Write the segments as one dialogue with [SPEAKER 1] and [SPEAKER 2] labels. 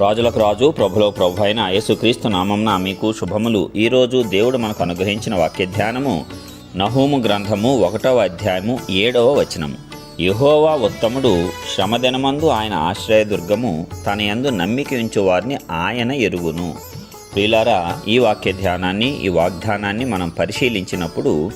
[SPEAKER 1] రాజులకు రాజు ప్రభులో ప్రభు అయిన యేసుక్రీస్తు నామంన మీకు శుభములు. ఈరోజు దేవుడు మనకు అనుగ్రహించిన వాక్య ధ్యానము నహూము గ్రంథము ఒకటవ అధ్యాయము ఏడవ వచనము. యహోవా ఉత్తముడు శ్రమదినమందు ఆయన ఆశ్రయదుర్గము తన యందు నమ్మిక ఉంచు వారిని ఆయన ఎరుగును. ప్రియులారా ఈ వాక్య ధ్యానాన్ని ఈ వాగ్దానాన్ని మనం పరిశీలించినప్పుడు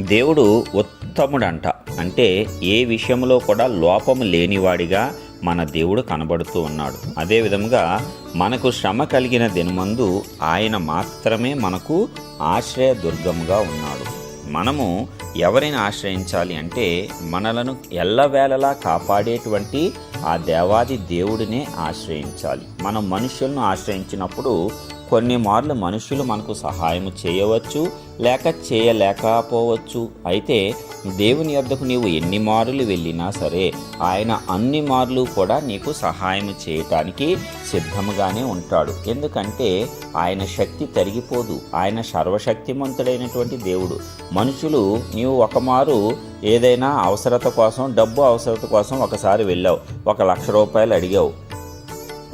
[SPEAKER 1] దేవుడు ఉత్తముడంట. అంటే ఏ విషయంలో కూడా లోపము లేనివాడిగా మన దేవుడు కనబడుతూ ఉన్నాడు. అదేవిధంగా మనకు శ్రమ కలిగిన దినమందు ఆయన మాత్రమే మనకు ఆశ్రయదుర్గంగా ఉన్నాడు. మనము ఎవరిని ఆశ్రయించాలి అంటే మనలను ఎల్లవేళలా కాపాడేటువంటి ఆ దేవాది దేవుడినే ఆశ్రయించాలి. మనం మనుషులను ఆశ్రయించినప్పుడు కొన్ని మార్లు మనుషులు మనకు సహాయం చేయవచ్చు లేక చేయలేకపోవచ్చు. అయితే దేవుని యొద్దకు నీవు ఎన్ని మార్లు వెళ్ళినా సరే ఆయన అన్ని మార్లు కూడా నీకు సహాయం చేయటానికి సిద్ధముగానే ఉంటాడు. ఎందుకంటే ఆయన శక్తి తరిగిపోదు. ఆయన సర్వశక్తిమంతుడైనటువంటి దేవుడు. మనుషులు నీవు ఒక మారు ఏదైనా అవసరత కోసం డబ్బు అవసరత కోసం ఒకసారి వెళ్ళావు. ఒక లక్ష రూపాయలు అడిగావు.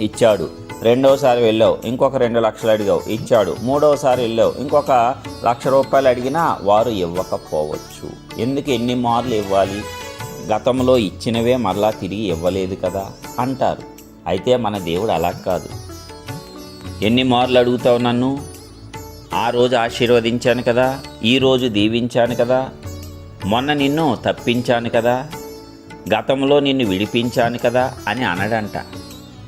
[SPEAKER 1] ఇచ్చాడు. రెండవసారి వెళ్ళావు ఇంకొక రెండు లక్షలు అడిగావు ఇచ్చాడు. మూడవసారి వెళ్ళావు ఇంకొక లక్ష రూపాయలు అడిగినా వారు ఇవ్వకపోవచ్చు. ఎందుకు ఎన్ని మార్లు ఇవ్వాలి? గతంలో ఇచ్చినవే మరలా తిరిగి ఇవ్వలేదు కదా అంటారు. అయితే మన దేవుడు అలా కాదు. ఎన్ని మార్లు అడుగుతావు నన్ను? ఆ రోజు ఆశీర్వదించాను కదా ఈ రోజు దీవించాను కదా మొన్న నిన్ను తప్పించాను కదా గతంలో నిన్ను విడిపించాను కదా అని అనడంట.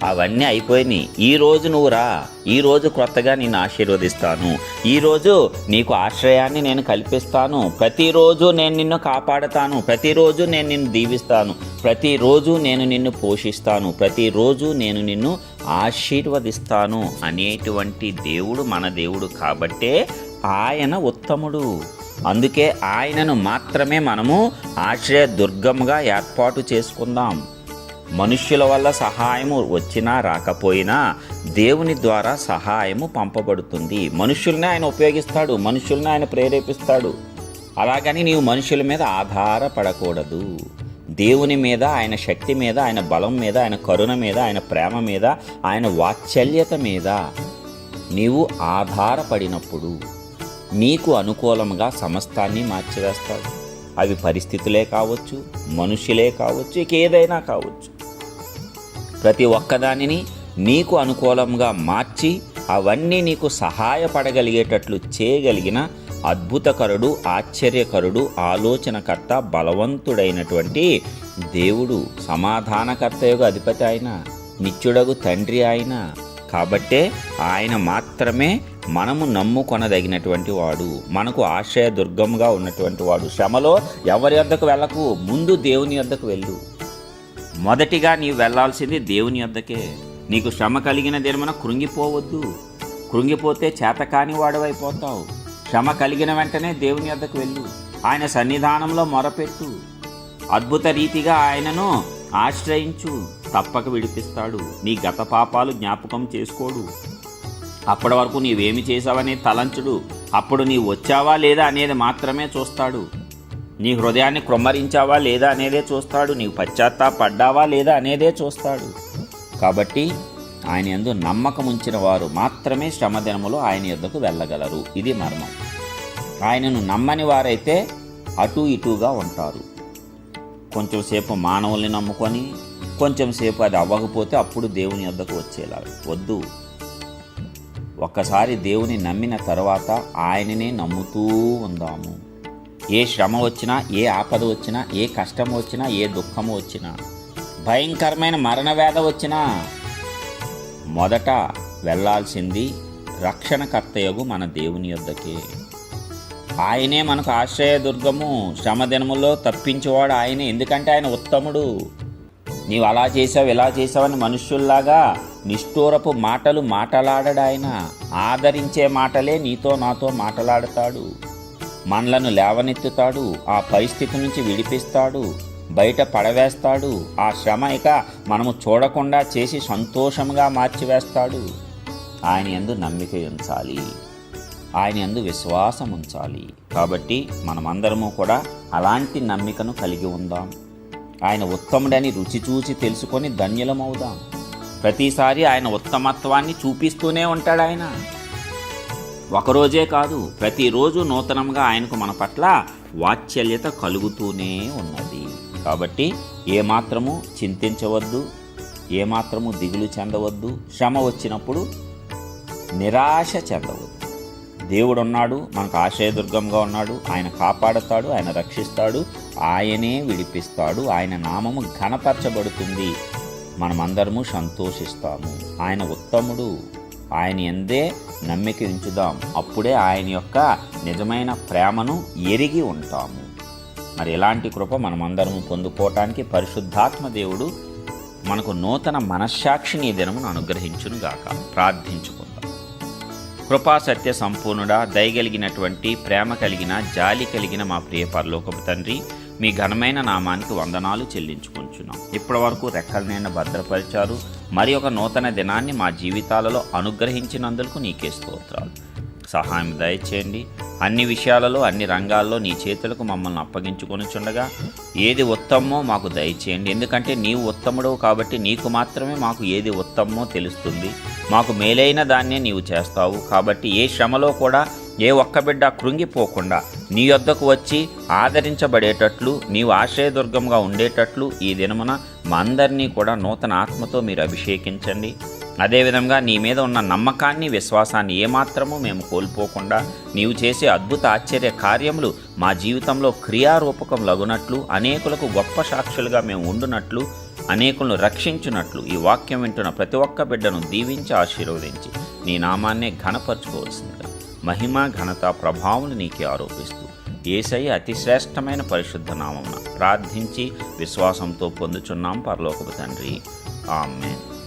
[SPEAKER 1] అవన్నీ అయిపోయినాయి. ఈ రోజు నువ్వు రా. ఈ రోజు కొత్తగా నేను ఆశీర్వదిస్తాను. ఈరోజు నీకు ఆశ్రయాన్ని నేను కల్పిస్తాను. ప్రతిరోజు నేను నిన్ను కాపాడతాను. ప్రతిరోజు నేను నిన్ను దీవిస్తాను. ప్రతిరోజు నేను నిన్ను పోషిస్తాను. ప్రతిరోజు నేను నిన్ను ఆశీర్వదిస్తాను అనేటువంటి దేవుడు మన దేవుడు కాబట్టే ఆయన ఉత్తముడు. అందుకే ఆయనను మాత్రమే మనము ఆశ్రయ దుర్గముగా ఏర్పాటు చేసుకుందాం. మనుష్యుల వల్ల సహాయము వచ్చినా రాకపోయినా దేవుని ద్వారా సహాయము పంపబడుతుంది. మనుషుల్ని ఆయన ఉపయోగిస్తాడు మనుషుల్ని ఆయన ప్రేరేపిస్తాడు. అలాగని నీవు మనుషుల మీద ఆధారపడకూడదు. దేవుని మీద ఆయన శక్తి మీద ఆయన బలం మీద ఆయన కరుణ మీద ఆయన ప్రేమ మీద ఆయన వాత్సల్యత మీద నీవు ఆధారపడినప్పుడు నీకు అనుకూలంగా సమస్తాన్ని మార్చివేస్తాడు. అవి పరిస్థితులే కావచ్చు మనుషులే కావచ్చు ఇక ఏదైనా కావచ్చు. ప్రతి ఒక్కదానిని నీకు అనుకూలంగా మార్చి అవన్నీ నీకు సహాయపడగలిగేటట్లు చేయగలిగిన అద్భుతకరుడు ఆశ్చర్యకరుడు ఆలోచనకర్త బలవంతుడైనటువంటి దేవుడు సమాధానకర్త యొక్క అధిపతి ఆయన నిత్యుడగు తండ్రి ఆయన. కాబట్టే ఆయన మాత్రమే మనము నమ్ముకొనదగినటువంటి వాడు మనకు ఆశ్రయ దుర్గంగా ఉన్నటువంటి వాడు. శ్రమలో ఎవరి వద్దకు వెళ్ళకు ముందు దేవుని వద్దకు వెళ్ళు. మొదటిగా నీవు వెళ్ళాల్సింది దేవుని యొద్దకే. నీకు శ్రమ కలిగిన దినమున కృంగిపోవద్దు. కృంగిపోతే చేతకాని వాడవైపోతావు. శ్రమ కలిగిన వెంటనే దేవుని యొద్దకు వెళ్ళు. ఆయన సన్నిధానంలో మొరపెట్టు. అద్భుత రీతిగా ఆయనను ఆశ్రయించు. తప్పక విడిపిస్తాడు. నీ గత పాపాలు జ్ఞాపకం చేసుకోడు. అప్పటి వరకు నీవేమి చేసావనే తలంచుడు. అప్పుడు నీవు వచ్చావా లేదా అనేది మాత్రమే చూస్తాడు. నీ హృదయాన్ని కృమ్మరించావా లేదా అనేదే చూస్తాడు. నీవు పశ్చాత్తాపడ్డావా లేదా అనేదే చూస్తాడు. కాబట్టి ఆయన ఎందు నమ్మకం ఉంచిన వారు మాత్రమే శ్రమదినములో ఆయన ఎద్దకు వెళ్ళగలరు. ఇది మర్మం. ఆయనను నమ్మని వారైతే అటు ఇటుగా ఉంటారు. కొంచెంసేపు మానవుల్ని నమ్ముకొని కొంచెంసేపు అది అవ్వకపోతే అప్పుడు దేవుని వద్దకు వచ్చేలా వద్దు. ఒక్కసారి దేవుని నమ్మిన తర్వాత ఆయననే నమ్ముతూ ఉందాము. ఏ శ్రమ వచ్చినా ఏ ఆపద వచ్చినా ఏ కష్టం వచ్చినా ఏ దుఃఖము వచ్చినా భయంకరమైన మరణ వ్యాధ వచ్చినా మొదట వెళ్ళాల్సింది రక్షణకర్తయగు మన దేవుని యొద్దకే. ఆయనే మనకు ఆశ్రయదుర్గము శ్రమదినములో తప్పించేవాడు ఆయనే. ఎందుకంటే ఆయన ఉత్తముడు. నీవు అలా చేసావు ఇలా చేసావని మనుష్యుల్లాగా నిష్ఠూరపు మాటలు మాటలాడడు ఆయన ఆదరించే మాటలే నీతో నాతో మాటలాడతాడు. మనలను లేవనెత్తుతాడు ఆ పరిస్థితి నుంచి విడిపిస్తాడు బయట పడవేస్తాడు. ఆ శ్రమ ఇక మనము చూడకుండా చేసి సంతోషంగా మార్చివేస్తాడు. ఆయన ఎందు నమ్మిక ఉంచాలి. ఆయన ఎందు విశ్వాసం ఉంచాలి. కాబట్టి మనమందరము కూడా అలాంటి నమ్మికను కలిగి ఉందాం. ఆయన ఉత్తముడని రుచి చూసి తెలుసుకొని ధన్యులమవుదాం. ప్రతిసారి ఆయన ఉత్తమత్వాన్ని చూపిస్తూనే ఉంటాడు ఆయన. ఒకరోజే కాదు ప్రతిరోజు నూతనంగా ఆయనకు మన పట్ల వాత్సల్యత కలుగుతూనే ఉన్నది. కాబట్టి ఏమాత్రము చింతించవద్దు ఏమాత్రము దిగులు చెందవద్దు శ్రమ వచ్చినప్పుడు నిరాశ చెందవద్దు. దేవుడు ఉన్నాడు మనకు ఆశయదుర్గంగా ఉన్నాడు ఆయన కాపాడుతాడు ఆయన రక్షిస్తాడు ఆయనే విడిపిస్తాడు ఆయన నామము ఘనపరచబడుతుంది. మనమందరము సంతోషిస్తాము. ఆయన ఉత్తముడు. ఆయన ఎందే నమ్మిక ఉంచుదాం. అప్పుడే ఆయన యొక్క నిజమైన ప్రేమను ఎరిగి ఉంటాము. మరి ఎలాంటి కృప మనమందరము పొందుకోవటానికి పరిశుద్ధాత్మ దేవుడు మనకు నూతన మనశ్శాక్షిని దినమును అనుగ్రహించునుగాక. ప్రార్థించుకుందాం. కృపా సత్య సంపూర్ణుడా దయగలిగినటువంటి ప్రేమ కలిగిన జాలి కలిగిన మా ప్రియ పరలోకపు తండ్రి మీ ఘనమైన నామానికి వందనాలు చెల్లించుకుంటున్నాం ఇప్పటి వరకు రెక్కలనైనా భద్రపరిచారు. మరి ఒక నూతన దినాన్ని మా జీవితాలలో అనుగ్రహించినందుకు నీకే స్తోత్రాలు. సహాయం దయచేయండి. అన్ని విషయాలలో అన్ని రంగాల్లో నీ చేతులకు మమ్మల్ని అప్పగించుకొనిచుండగా ఏది ఉత్తమో మాకు దయచేయండి. ఎందుకంటే నీవు ఉత్తముడవు కాబట్టి నీకు మాత్రమే మాకు ఏది ఉత్తమో తెలుస్తుంది. మాకు మేలైన దాన్నే నీవు చేస్తావు. కాబట్టి ఏ శ్రమలో కూడా ఏ ఒక్క బిడ్డ కృంగిపోకుండా నీ యొద్దకు వచ్చి ఆదరించబడేటట్లు నీవు ఆశ్రయదుర్గంగా ఉండేటట్లు ఈ దినమున మా అందరినీ కూడా నూతన ఆత్మతో మీరు అభిషేకించండి. అదేవిధంగా నీ మీద ఉన్న నమ్మకాన్ని విశ్వాసాన్ని ఏమాత్రము మేము కోల్పోకుండా నీవు చేసే అద్భుత ఆశ్చర్య కార్యములు మా జీవితంలో క్రియారూపకం లగునట్లు అనేకులకు గొప్ప సాక్షులుగా మేము ఉండునట్లు అనేకులను రక్షించున్నట్లు ఈ వాక్యం వింటున్న ప్రతి ఒక్క బిడ్డను దీవించి ఆశీర్వదించి నీ నామాన్నే ఘనపరచుకోవాల్సిందిగా మహిమ ఘనత ప్రభావం నీకే ఆరోపిస్తూ. ఏసయ్య అతి శ్రేష్టమైన పరిశుద్ధ నామమున ప్రార్థించి విశ్వాసంతో పొందుచున్నాం పరలోకపు తండ్రి. ఆమెన్.